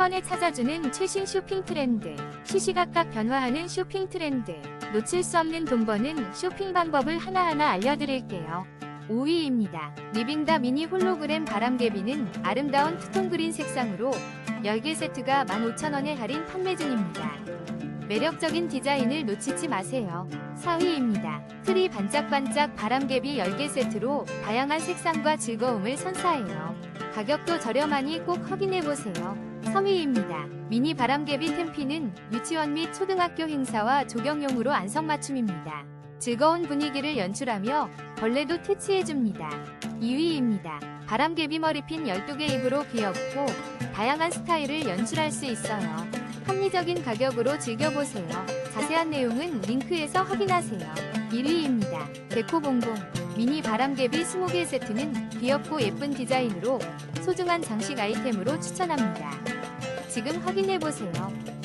번에 찾아주는 최신 쇼핑 트렌드. 시시각각 변화하는 쇼핑 트렌드. 놓칠 수 없는 돈 버는 쇼핑 방법을 하나하나 알려드릴게요. 5위입니다. 리빙다 미니 홀로그램 바람개비는 아름다운 투톤 그린 색상으로 10개 세트가 15,000원에 할인 판매 중입니다. 매력적인 디자인을 놓치지 마세요. 4위입니다. 트리 반짝반짝 바람개비 10개 세트로 다양한 색상과 즐거움을 선사해요. 가격도 저렴하니 꼭 확인해보세요. 3위입니다. 미니 바람개비 템피는 유치원 및 초등학교 행사와 조경용으로 안성맞춤입니다. 즐거운 분위기를 연출하며 벌레도 퇴치해줍니다. 2위입니다. 바람개비 머리핀 12개 입으로 귀엽고 다양한 스타일을 연출할 수 있어요. 합리적인 가격으로 즐겨보세요. 자세한 내용은 링크에서 확인하세요. 1위입니다. 데코봉봉 미니 바람개비 20개 세트는 귀엽고 예쁜 디자인으로 소중한 장식 아이템으로 추천합니다. 지금 확인해보세요.